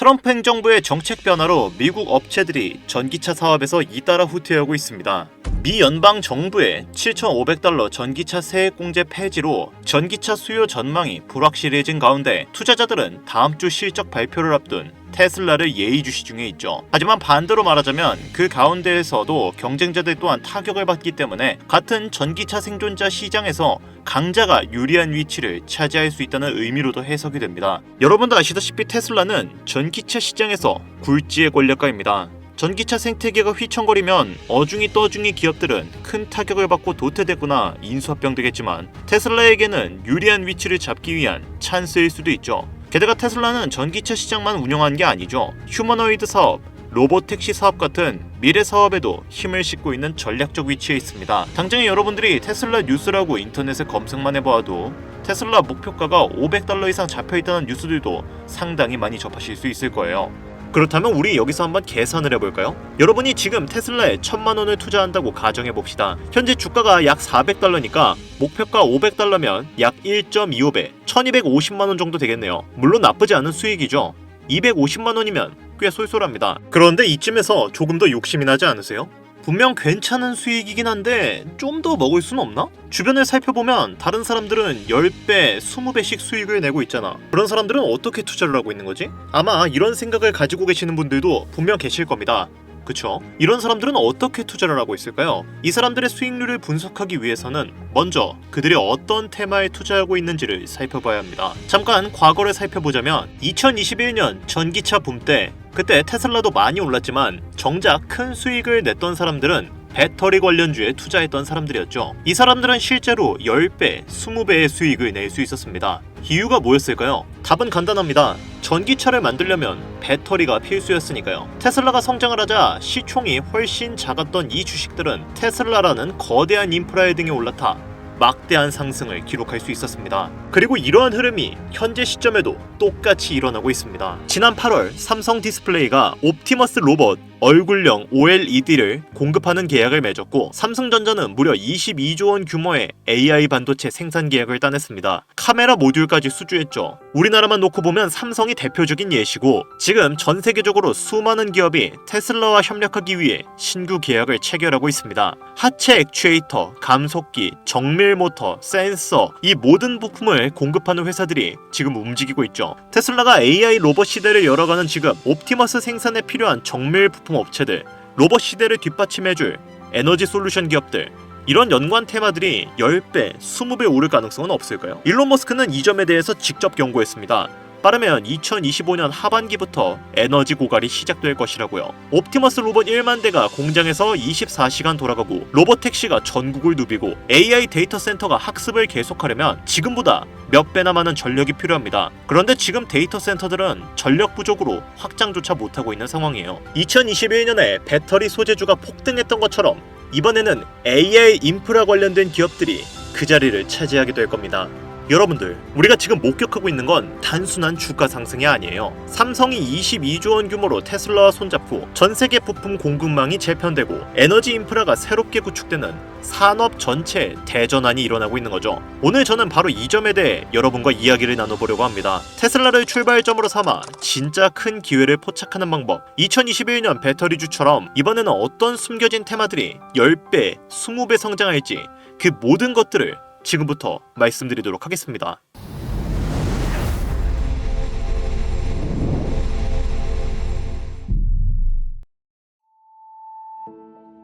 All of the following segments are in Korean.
트럼프 행정부의 정책 변화로 미국 업체들이 전기차 사업에서 잇따라 후퇴하고 있습니다. 미 연방 정부의 7,500달러 전기차 세액 공제 폐지로 전기차 수요 전망이 불확실해진 가운데 투자자들은 다음 주 실적 발표를 앞둔 테슬라를 예의주시 중에 있죠. 하지만 반대로 말하자면 그 가운데에서도 경쟁자들 또한 타격을 받기 때문에 같은 전기차 생존자 시장에서 강자가 유리한 위치를 차지할 수 있다는 의미로도 해석이 됩니다. 여러분도 아시다시피 테슬라는 전기차 시장에서 굴지의 권력가입니다. 전기차 생태계가 휘청거리면 어중이 떠중이 기업들은 큰 타격을 받고 도태되거나 인수합병 되겠지만 테슬라에게는 유리한 위치를 잡기 위한 찬스일 수도 있죠. 게다가 테슬라는 전기차 시장만 운영한 게 아니죠. 휴머노이드 사업, 로봇 택시 사업 같은 미래 사업에도 힘을 싣고 있는 전략적 위치에 있습니다. 당장에 여러분들이 테슬라 뉴스라고 인터넷에 검색만 해보아도 테슬라 목표가가 500달러 이상 잡혀 있다는 뉴스들도 상당히 많이 접하실 수 있을 거예요. 그렇다면 우리 여기서 한번 계산을 해볼까요? 여러분이 지금 테슬라에 천만 원을 투자한다고 가정해 봅시다. 현재 주가가 약 400달러니까 목표가 500달러면 약 1.25배, 1250만 원 정도 되겠네요. 물론 나쁘지 않은 수익이죠. 250만 원이면 꽤 쏠쏠합니다. 그런데 이쯤에서 조금 더 욕심이 나지 않으세요? 분명 괜찮은 수익이긴 한데 좀 더 먹을 수는 없나? 주변을 살펴보면 다른 사람들은 10배, 20배씩 수익을 내고 있잖아. 그런 사람들은 어떻게 투자를 하고 있는 거지? 아마 이런 생각을 가지고 계시는 분들도 분명 계실 겁니다. 그쵸? 이런 사람들은 어떻게 투자를 하고 있을까요? 이 사람들의 수익률을 분석하기 위해서는 먼저 그들이 어떤 테마에 투자하고 있는지를 살펴봐야 합니다. 잠깐 과거를 살펴보자면 2021년 전기차 붐 때 그때 테슬라도 많이 올랐지만 정작 큰 수익을 냈던 사람들은 배터리 관련주에 투자했던 사람들이었죠. 이 사람들은 실제로 10배, 20배의 수익을 낼 수 있었습니다. 이유가 뭐였을까요? 답은 간단합니다. 전기차를 만들려면 배터리가 필수였으니까요. 테슬라가 성장을 하자 시총이 훨씬 작았던 이 주식들은 테슬라라는 거대한 인프라의 등에 올라타 막대한 상승을 기록할 수 있었습니다. 그리고 이러한 흐름이 현재 시점에도 똑같이 일어나고 있습니다. 지난 8월 삼성 디스플레이가 옵티머스 로봇 얼굴형 OLED를 공급하는 계약을 맺었고 삼성전자는 무려 22조 원 규모의 AI 반도체 생산 계약을 따냈습니다. 카메라 모듈까지 수주했죠. 우리나라만 놓고 보면 삼성이 대표적인 예시고 지금 전 세계적으로 수많은 기업이 테슬라와 협력하기 위해 신규 계약을 체결하고 있습니다. 하체 액추에이터, 감속기, 정밀 모터, 센서 이 모든 부품을 공급하는 회사들이 지금 움직이고 있죠. 테슬라가 AI 로봇 시대를 열어가는 지금 옵티머스 생산에 필요한 정밀 부품 업체들, 로봇 시대를 뒷받침해줄 에너지 솔루션 기업들, 이런 연관 테마들이 10배, 20배 오를 가능성은 없을까요? 일론 머스크는 이 점에 대해서 직접 경고했습니다. 빠르면 2025년 하반기부터 에너지 고갈이 시작될 것이라고요. 옵티머스 로봇 1만 대가 공장에서 24시간 돌아가고 로봇 택시가 전국을 누비고 AI 데이터 센터가 학습을 계속하려면 지금보다 몇 배나 많은 전력이 필요합니다. 그런데 지금 데이터 센터들은 전력 부족으로 확장조차 못하고 있는 상황이에요. 2021년에 배터리 소재주가 폭등했던 것처럼 이번에는 AI 인프라 관련된 기업들이 그 자리를 차지하게 될 겁니다. 여러분들, 우리가 지금 목격하고 있는 건 단순한 주가 상승이 아니에요. 삼성이 22조 원 규모로 테슬라와 손잡고 전 세계 부품 공급망이 재편되고 에너지 인프라가 새롭게 구축되는 산업 전체의 대전환이 일어나고 있는 거죠. 오늘 저는 바로 이 점에 대해 여러분과 이야기를 나눠보려고 합니다. 테슬라를 출발점으로 삼아 진짜 큰 기회를 포착하는 방법. 2021년 배터리주처럼 이번에는 어떤 숨겨진 테마들이 10배, 20배 성장할지 그 모든 것들을 지금부터 말씀드리도록 하겠습니다.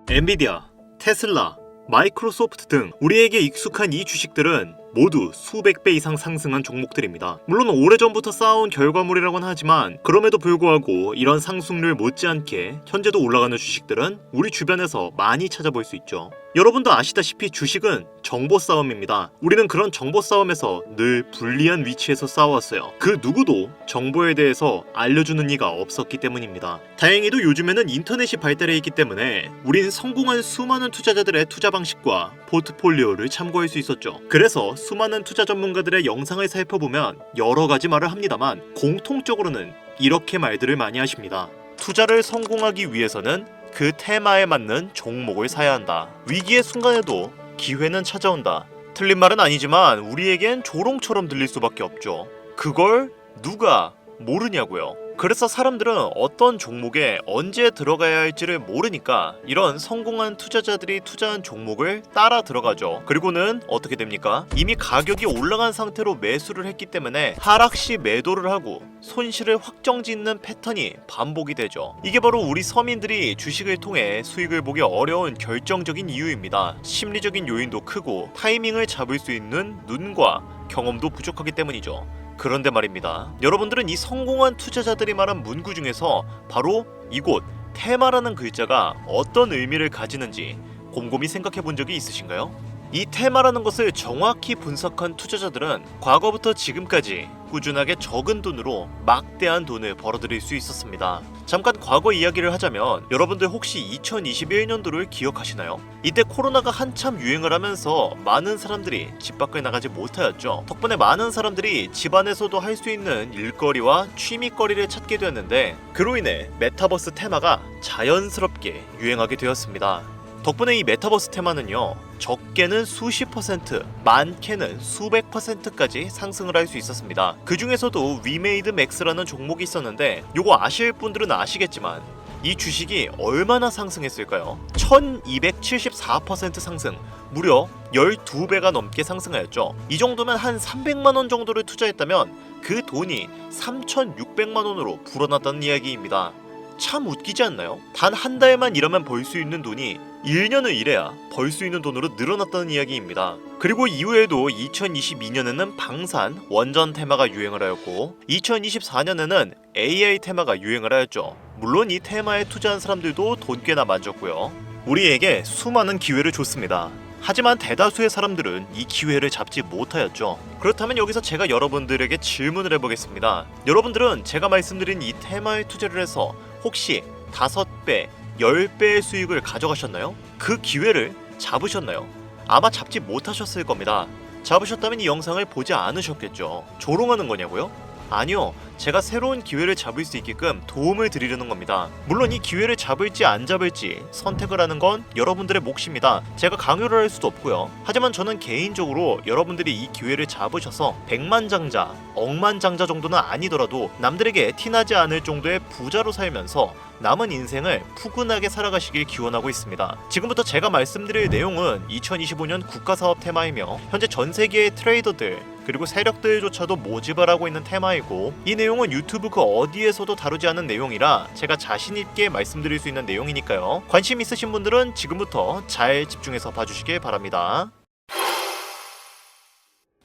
엔비디아, 테슬라, 마이크로소프트 등 우리에게 익숙한 이 주식들은 모두 수백 배 이상 상승한 종목들입니다. 물론 오래전부터 쌓아온 결과물이라곤 하지만 그럼에도 불구하고 이런 상승률 못지않게 현재도 올라가는 주식들은 우리 주변에서 많이 찾아볼 수 있죠. 여러분도 아시다시피 주식은 정보 싸움입니다. 우리는 그런 정보 싸움에서 늘 불리한 위치에서 싸워왔어요. 그 누구도 정보에 대해서 알려주는 이가 없었기 때문입니다. 다행히도 요즘에는 인터넷이 발달해 있기 때문에 우린 성공한 수많은 투자자들의 투자 방식과 포트폴리오를 참고할 수 있었죠. 그래서 수많은 투자 전문가들의 영상을 살펴보면 여러 가지 말을 합니다만 공통적으로는 이렇게 말들을 많이 하십니다. 투자를 성공하기 위해서는 그 테마에 맞는 종목을 사야 한다. 위기의 순간에도 기회는 찾아온다. 틀린 말은 아니지만 우리에겐 조롱처럼 들릴 수밖에 없죠. 그걸 누가 모르냐고요. 그래서 사람들은 어떤 종목에 언제 들어가야 할지를 모르니까 이런 성공한 투자자들이 투자한 종목을 따라 들어가죠. 그리고는 어떻게 됩니까? 이미 가격이 올라간 상태로 매수를 했기 때문에 하락 시 매도를 하고 손실을 확정 짓는 패턴이 반복이 되죠. 이게 바로 우리 서민들이 주식을 통해 수익을 보기 어려운 결정적인 이유입니다. 심리적인 요인도 크고 타이밍을 잡을 수 있는 눈과 경험도 부족하기 때문이죠. 그런데 말입니다. 여러분들은 이 성공한 투자자들이 말한 문구 중에서 바로 이곳 테마라는 글자가 어떤 의미를 가지는지 곰곰이 생각해 본 적이 있으신가요? 이 테마라는 것을 정확히 분석한 투자자들은 과거부터 지금까지 꾸준하게 적은 돈으로 막대한 돈을 벌어들일 수 있었습니다. 잠깐 과거 이야기를 하자면 여러분들 혹시 2021년도를 기억하시나요? 이때 코로나가 한참 유행을 하면서 많은 사람들이 집 밖을 나가지 못하였죠. 덕분에 많은 사람들이 집 안에서도 할 수 있는 일거리와 취미거리를 찾게 되었는데 그로 인해 메타버스 테마가 자연스럽게 유행하게 되었습니다. 덕분에 이 메타버스 테마는요 적게는 수십 퍼센트 많게는 수백 퍼센트까지 상승을 할 수 있었습니다 그 중에서도 위메이드 맥스라는 종목이 있었는데 요거 아실 분들은 아시겠지만 이 주식이 얼마나 상승했을까요? 1274% 상승 무려 12배가 넘게 상승하였죠 이 정도면 한 300만원 정도를 투자했다면 그 돈이 3600만원으로 불어났다는 이야기입니다 참 웃기지 않나요? 단 한 달만 일하면 벌 수 있는 돈이 1년을 일해야 벌 수 있는 돈으로 늘어났다는 이야기입니다. 그리고 이후에도 2022년에는 방산, 원전 테마가 유행을 하였고 2024년에는 AI 테마가 유행을 하였죠. 물론 이 테마에 투자한 사람들도 돈 꽤나 만졌고요. 우리에게 수많은 기회를 줬습니다. 하지만 대다수의 사람들은 이 기회를 잡지 못하였죠. 그렇다면 여기서 제가 여러분들에게 질문을 해보겠습니다. 여러분들은 제가 말씀드린 이 테마에 투자를 해서 혹시 5배, 10배의 수익을 가져가셨나요? 그 기회를 잡으셨나요? 아마 잡지 못하셨을 겁니다. 잡으셨다면 이 영상을 보지 않으셨겠죠. 조롱하는 거냐고요? 아니요. 제가 새로운 기회를 잡을 수 있게끔 도움을 드리려는 겁니다. 물론 이 기회를 잡을지 안 잡을지 선택을 하는 건 여러분들의 몫입니다. 제가 강요를 할 수도 없고요. 하지만 저는 개인적으로 여러분들이 이 기회를 잡으셔서 백만장자, 억만장자 정도는 아니더라도 남들에게 티나지 않을 정도의 부자로 살면서 남은 인생을 푸근하게 살아가시길 기원하고 있습니다. 지금부터 제가 말씀드릴 내용은 2025년 국가사업 테마이며 현재 전 세계의 트레이더들 그리고 세력들조차도 모집을 하고 있는 테마이고 이 내용은 유튜브 그 어디에서도 다루지 않은 내용이라 제가 자신 있게 말씀드릴 수 있는 내용이니까요. 관심 있으신 분들은 지금부터 잘 집중해서 봐주시길 바랍니다.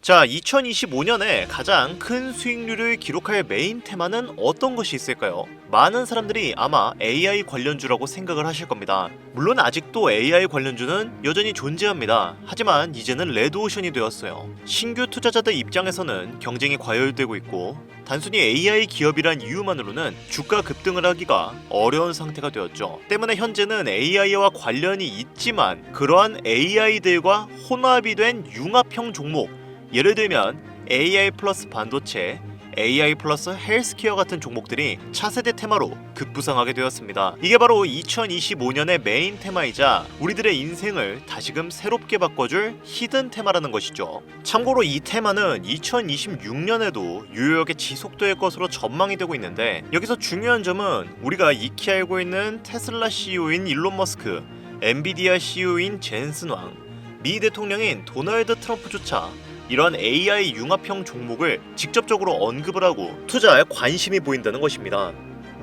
자, 2025년에 가장 큰 수익률을 기록할 메인 테마는 어떤 것이 있을까요? 많은 사람들이 아마 AI 관련주라고 생각을 하실 겁니다. 물론 아직도 AI 관련주는 여전히 존재합니다. 하지만 이제는 레드오션이 되었어요. 신규 투자자들 입장에서는 경쟁이 과열되고 있고 단순히 AI 기업이란 이유만으로는 주가 급등을 하기가 어려운 상태가 되었죠. 때문에 현재는 AI와 관련이 있지만 그러한 AI들과 혼합이 된 융합형 종목 예를 들면 AI 플러스 반도체, AI 플러스 헬스케어 같은 종목들이 차세대 테마로 급부상하게 되었습니다. 이게 바로 2025년의 메인 테마이자 우리들의 인생을 다시금 새롭게 바꿔줄 히든 테마라는 것이죠. 참고로 이 테마는 2026년에도 유효하게 지속될 것으로 전망이 되고 있는데 여기서 중요한 점은 우리가 익히 알고 있는 테슬라 CEO인 일론 머스크, 엔비디아 CEO인 젠슨 왕, 미 대통령인 도널드 트럼프조차 이런 AI 융합형 종목을 직접적으로 언급을 하고 투자에 관심이 보인다는 것입니다.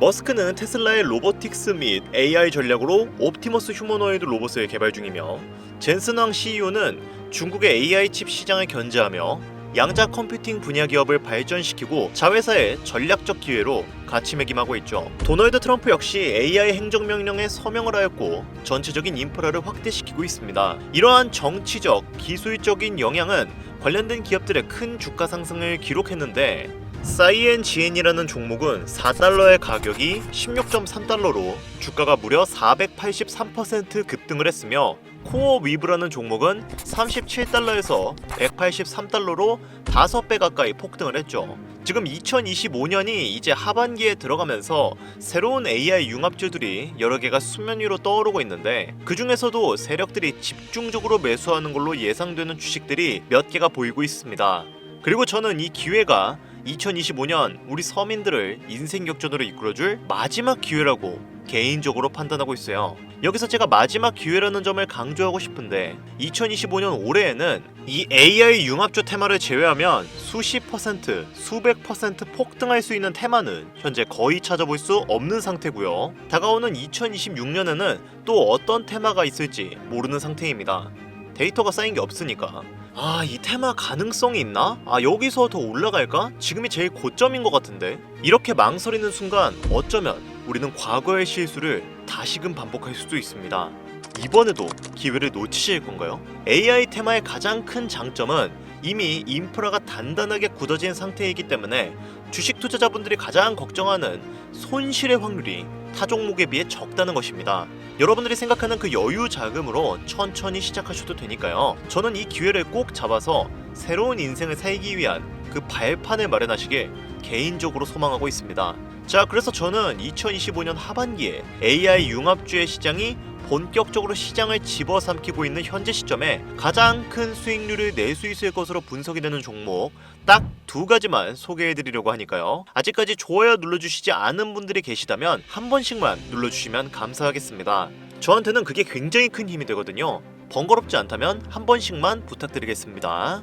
머스크는 테슬라의 로보틱스 및 AI 전략으로 옵티머스 휴머노이드 로봇을 개발 중이며 젠슨왕 CEO는 중국의 AI 칩 시장을 견제하며 양자 컴퓨팅 분야 기업을 발전시키고 자회사의 전략적 기회로 가치매김하고 있죠. 도널드 트럼프 역시 AI 행정명령에 서명을 하였고 전체적인 인프라를 확대시키고 있습니다. 이러한 정치적, 기술적인 영향은 관련된 기업들의 큰 주가 상승을 기록했는데 사이엔지엔이라는 종목은 4달러의 가격이 16.3달러로 주가가 무려 483% 급등을 했으며 코어 위브라는 종목은 37달러에서 183달러로 5배 가까이 폭등을 했죠. 지금 2025년이 이제 하반기에 들어가면서 새로운 AI 융합주들이 여러 개가 수면 위로 떠오르고 있는데 그 중에서도 세력들이 집중적으로 매수하는 걸로 예상되는 주식들이 몇 개가 보이고 있습니다. 그리고 저는 이 기회가 2025년 우리 서민들을 인생 역전으로 이끌어줄 마지막 기회라고 개인적으로 판단하고 있어요. 여기서 제가 마지막 기회라는 점을 강조하고 싶은데 2025년 올해에는 이 AI 융합주 테마를 제외하면 수십 퍼센트, 수백 퍼센트 폭등할 수 있는 테마는 현재 거의 찾아볼 수 없는 상태고요. 다가오는 2026년에는 또 어떤 테마가 있을지 모르는 상태입니다. 데이터가 쌓인 게 없으니까. 아, 이 테마 가능성이 있나? 아, 여기서 더 올라갈까? 지금이 제일 고점인 것 같은데. 이렇게 망설이는 순간 어쩌면 우리는 과거의 실수를 다시금 반복할 수도 있습니다. 이번에도 기회를 놓치실 건가요? AI 테마의 가장 큰 장점은 이미 인프라가 단단하게 굳어진 상태이기 때문에 주식 투자자분들이 가장 걱정하는 손실의 확률이 타 종목에 비해 적다는 것입니다. 여러분들이 생각하는 그 여유 자금으로 천천히 시작하셔도 되니까요. 저는 이 기회를 꼭 잡아서 새로운 인생을 살기 위한 그 발판을 마련하시길 개인적으로 소망하고 있습니다. 자, 그래서 저는 2025년 하반기에 AI 융합주의 시장이 본격적으로 시장을 집어삼키고 있는 현재 시점에 가장 큰 수익률을 낼 수 있을 것으로 분석이 되는 종목 딱 두 가지만 소개해 드리려고 하니까요. 아직까지 좋아요 눌러주시지 않은 분들이 계시다면 한 번씩만 눌러주시면 감사하겠습니다. 저한테는 그게 굉장히 큰 힘이 되거든요. 번거롭지 않다면 한 번씩만 부탁드리겠습니다.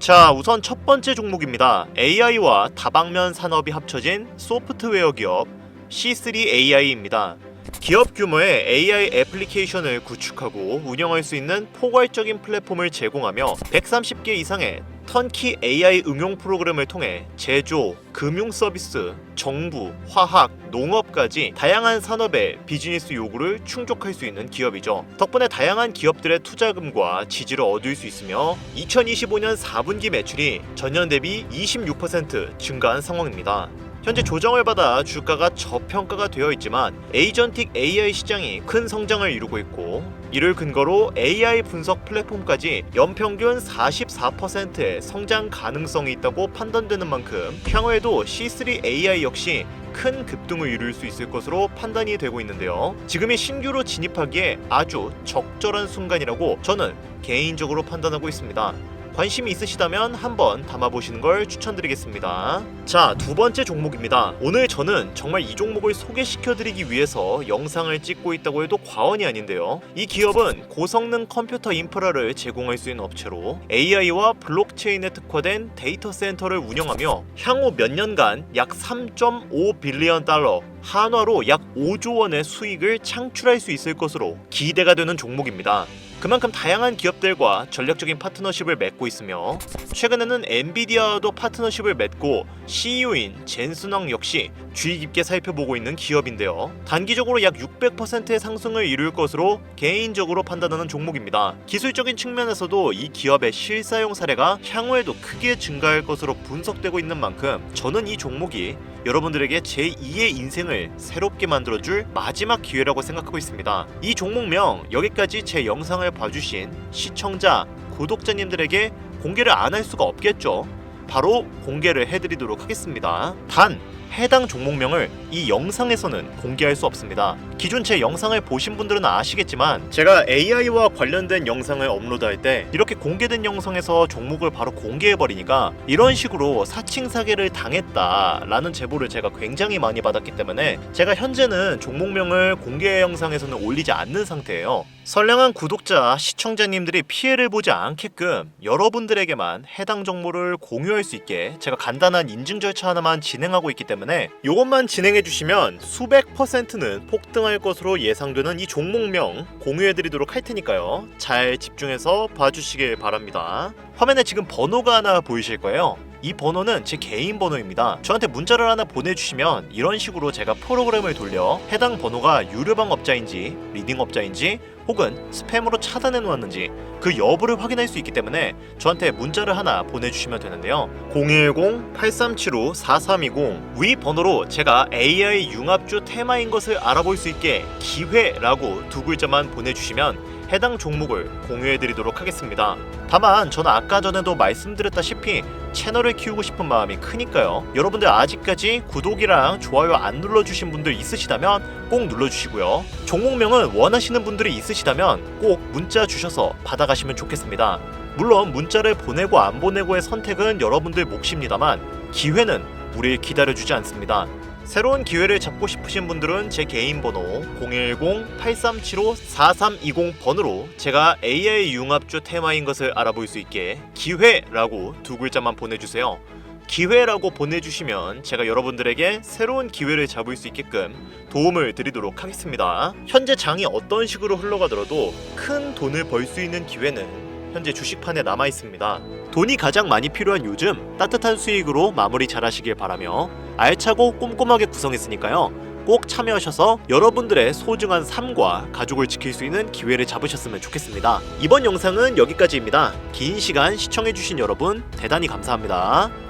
자, 우선 첫 번째 종목입니다. AI와 다방면 산업이 합쳐진 소프트웨어 기업 C3AI입니다. 기업 규모의 AI 애플리케이션을 구축하고 운영할 수 있는 포괄적인 플랫폼을 제공하며 130개 이상의 턴키 AI 응용 프로그램을 통해 제조, 금융 서비스, 정부, 화학, 농업까지 다양한 산업의 비즈니스 요구를 충족할 수 있는 기업이죠. 덕분에 다양한 기업들의 투자금과 지지를 얻을 수 있으며 2025년 4분기 매출이 전년 대비 26% 증가한 상황입니다. 현재 조정을 받아 주가가 저평가가 되어 있지만 에이전틱 AI 시장이 큰 성장을 이루고 있고 이를 근거로 AI 분석 플랫폼까지 연평균 44%의 성장 가능성이 있다고 판단되는 만큼 향후에도 C3 AI 역시 큰 급등을 이룰 수 있을 것으로 판단이 되고 있는데요. 지금이 신규로 진입하기에 아주 적절한 순간이라고 저는 개인적으로 판단하고 있습니다. 관심이 있으시다면 한번 담아보시는 걸 추천드리겠습니다. 자, 두 번째 종목입니다. 오늘 저는 정말 이 종목을 소개시켜드리기 위해서 영상을 찍고 있다고 해도 과언이 아닌데요. 이 기업은 고성능 컴퓨터 인프라를 제공할 수 있는 업체로 AI와 블록체인에 특화된 데이터 센터를 운영하며 향후 몇 년간 약 3.5 빌리언 달러 한화로 약 5조 원의 수익을 창출할 수 있을 것으로 기대가 되는 종목입니다. 그만큼 다양한 기업들과 전략적인 파트너십을 맺고 있으며 최근에는 엔비디아와도 파트너십을 맺고 CEO인 젠슨왕 역시 주의 깊게 살펴보고 있는 기업인데요. 단기적으로 약 600%의 상승을 이룰 것으로 개인적으로 판단하는 종목입니다. 기술적인 측면에서도 이 기업의 실사용 사례가 향후에도 크게 증가할 것으로 분석되고 있는 만큼 저는 이 종목이 여러분들에게 제2의 인생을 새롭게 만들어줄 마지막 기회라고 생각하고 있습니다. 이 종목명 여기까지 제 영상을 봐주신 시청자, 구독자님들에게 공개를 안 할 수가 없겠죠. 바로 공개를 해드리도록 하겠습니다. 단 해당 종목명을 이 영상에서는 공개할 수 없습니다. 기존 제 영상을 보신 분들은 아시겠지만 제가 AI와 관련된 영상을 업로드할 때 이렇게 공개된 영상에서 종목을 바로 공개해 버리니까 이런 식으로 사칭 사기를 당했다라는 제보를 제가 굉장히 많이 받았기 때문에 제가 현재는 종목명을 공개 영상에서는 올리지 않는 상태예요. 선량한 구독자, 시청자님들이 피해를 보지 않게끔 여러분들에게만 해당 정보를 공유할 수 있게 제가 간단한 인증 절차 하나만 진행하고 있기 때문에 이것만 진행해 주시면 수백 퍼센트는 폭등할 것으로 예상되는 이 종목명 공유해 드리도록 할 테니까요. 잘 집중해서 봐주시길 바랍니다. 화면에 지금 번호가 하나 보이실 거예요. 이 번호는 제 개인 번호입니다. 저한테 문자를 하나 보내주시면 이런 식으로 제가 프로그램을 돌려 해당 번호가 유료방 업자인지 리딩 업자인지 혹은 스팸으로 차단해 놓았는지 그 여부를 확인할 수 있기 때문에 저한테 문자를 하나 보내주시면 되는데요. 010-8375-4320 위 번호로 제가 AI 융합주 테마인 것을 알아볼 수 있게 기회라고 두 글자만 보내주시면 해당 종목을 공유해드리도록 하겠습니다. 다만 저는 아까 전에도 말씀드렸다시피 채널을 키우고 싶은 마음이 크니까요. 여러분들 아직까지 구독이랑 좋아요 안 눌러주신 분들 있으시다면 꼭 눌러주시고요. 종목명은 원하시는 분들이 있으시다면 꼭 문자 주셔서 받아가시면 좋겠습니다. 물론 문자를 보내고 안 보내고의 선택은 여러분들 몫입니다만 기회는 우릴 기다려주지 않습니다. 새로운 기회를 잡고 싶으신 분들은 제 개인 번호 010-8375-4320 번으로 제가 AI 융합주 테마인 것을 알아볼 수 있게 기회라고 두 글자만 보내주세요. 기회라고 보내주시면 제가 여러분들에게 새로운 기회를 잡을 수 있게끔 도움을 드리도록 하겠습니다. 현재 장이 어떤 식으로 흘러가더라도 큰 돈을 벌 수 있는 기회는 현재 주식판에 남아 있습니다. 돈이 가장 많이 필요한 요즘 따뜻한 수익으로 마무리 잘 하시길 바라며 알차고 꼼꼼하게 구성했으니까요. 꼭 참여하셔서 여러분들의 소중한 삶과 가족을 지킬 수 있는 기회를 잡으셨으면 좋겠습니다. 이번 영상은 여기까지입니다. 긴 시간 시청해주신 여러분 대단히 감사합니다.